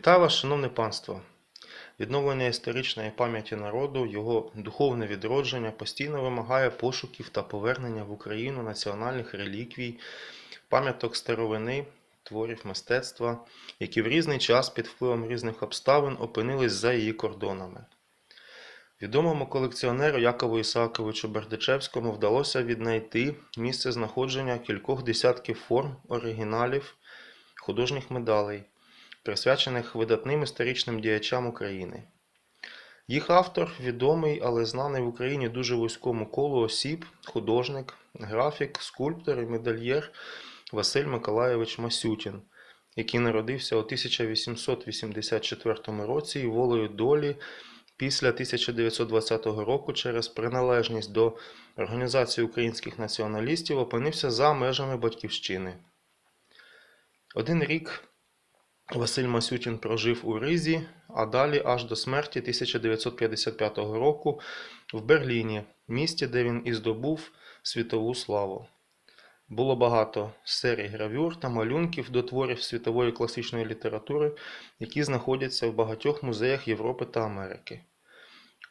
Вітаю вас, шановне панство! Відновлення історичної пам'яті народу, його духовне відродження постійно вимагає пошуків та повернення в Україну національних реліквій, пам'яток старовини, творів мистецтва, які в різний час під впливом різних обставин опинились за її кордонами. Відомому колекціонеру Якову Ісааковичу Бердичевському вдалося віднайти місце знаходження кількох десятків форм, оригіналів, художніх медалей, присвячених видатним історичним діячам України. Їх автор відомий, але знаний в Україні дуже вузькому колу осіб, художник, графік, скульптор і медальєр Василь Миколайович Масютін, який народився у 1884 році і волею долі після 1920 року через приналежність до Організації українських націоналістів опинився за межами батьківщини. Один рік Василь Масютін прожив у Ризі, а далі аж до смерті 1955 року в Берліні, місті, де він і здобув світову славу. Було багато серій гравюр та малюнків до творів світової класичної літератури, які знаходяться в багатьох музеях Європи та Америки.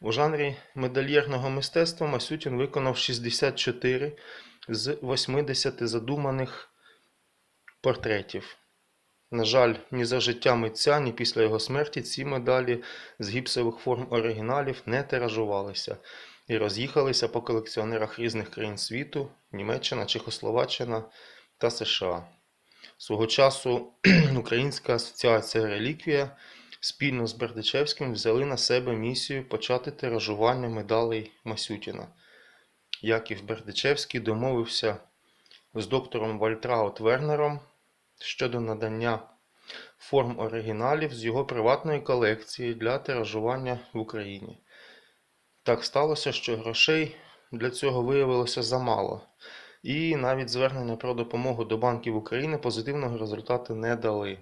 У жанрі медальєрного мистецтва Масютін виконав 64 з 80 задуманих портретів. На жаль, ні за життя митця, ні після його смерті ці медалі з гіпсових форм оригіналів не тиражувалися і роз'їхалися по колекціонерах різних країн світу Німеччина, Чехословаччина та США. Свого часу Українська асоціація Реліквія спільно з Бердичевським взяли на себе місію почати тиражування медалей Масютіна. Яків Бердичевський домовився з доктором Вальтраут Вернером щодо надання форм оригіналів з його приватної колекції для тиражування в Україні. Так сталося, що грошей для цього виявилося замало, і навіть звернення про допомогу до банків України позитивного результату не дали.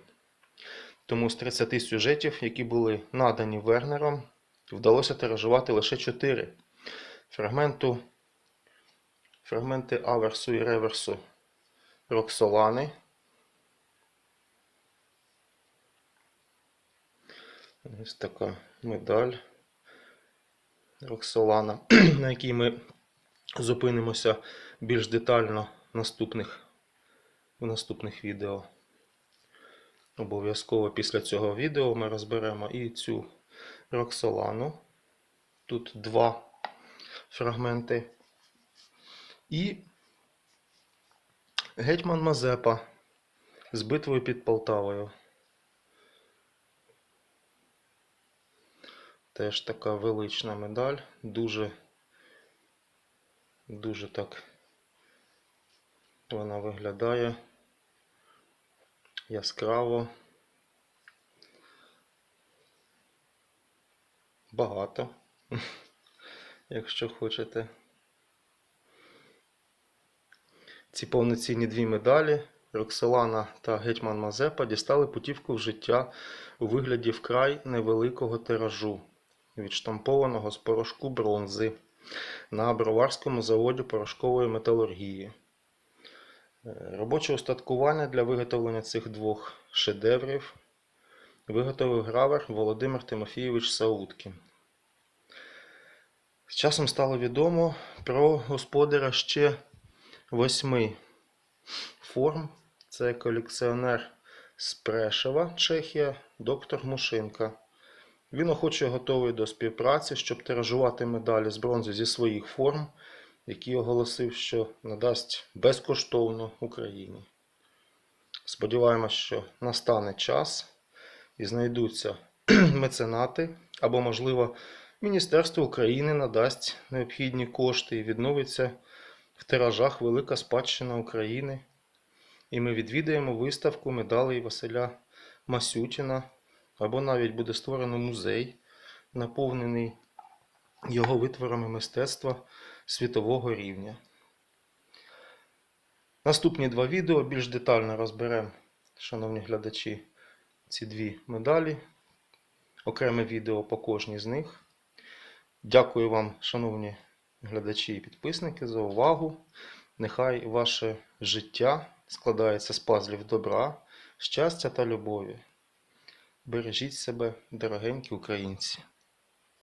Тому з 30 сюжетів, які були надані Вернером, вдалося тиражувати лише 4 фрагменту, фрагменти аверсу і реверсу Роксолани. Ось така медаль Роксолана, на якій ми зупинимося більш детально в наступних, в наступних відео. Обов'язково після цього відео ми розберемо і цю Роксолану. Тут два фрагменти. І Гетьман Мазепа з битвою під Полтавою. Теж така велична медаль, дуже, дуже так вона виглядає яскраво. Багато, якщо хочете. Ці повноцінні дві медалі Роксолана та Гетьман Мазепа дістали путівку в життя у вигляді вкрай невеликого тиражу, відштампованого з порошку бронзи на Броварському заводі порошкової металургії. Робоче устаткування для виготовлення цих двох шедеврів виготовив гравер Володимир Тимофійович Сауткін. З часом стало відомо про господаря ще восьми форм. Це колекціонер з Прешева, Чехія, доктор Мушинка. Він охоче готовий до співпраці, щоб тиражувати медалі з бронзи зі своїх форм, які оголосив, що надасть безкоштовно Україні. Сподіваємось, що настане час і знайдуться меценати або, можливо, Міністерство України надасть необхідні кошти і відновиться в тиражах Велика спадщина України. І ми відвідаємо виставку медалей Василя Масютіна, або навіть буде створено музей, наповнений його витворами мистецтва світового рівня. Наступні два відео більш детально розберемо, шановні глядачі, ці дві медалі. Окреме відео по кожній з них. Дякую вам, шановні глядачі і підписники, за увагу. Нехай ваше життя складається з пазлів добра, щастя та любові. Бережіть себе, дорогенькі українці.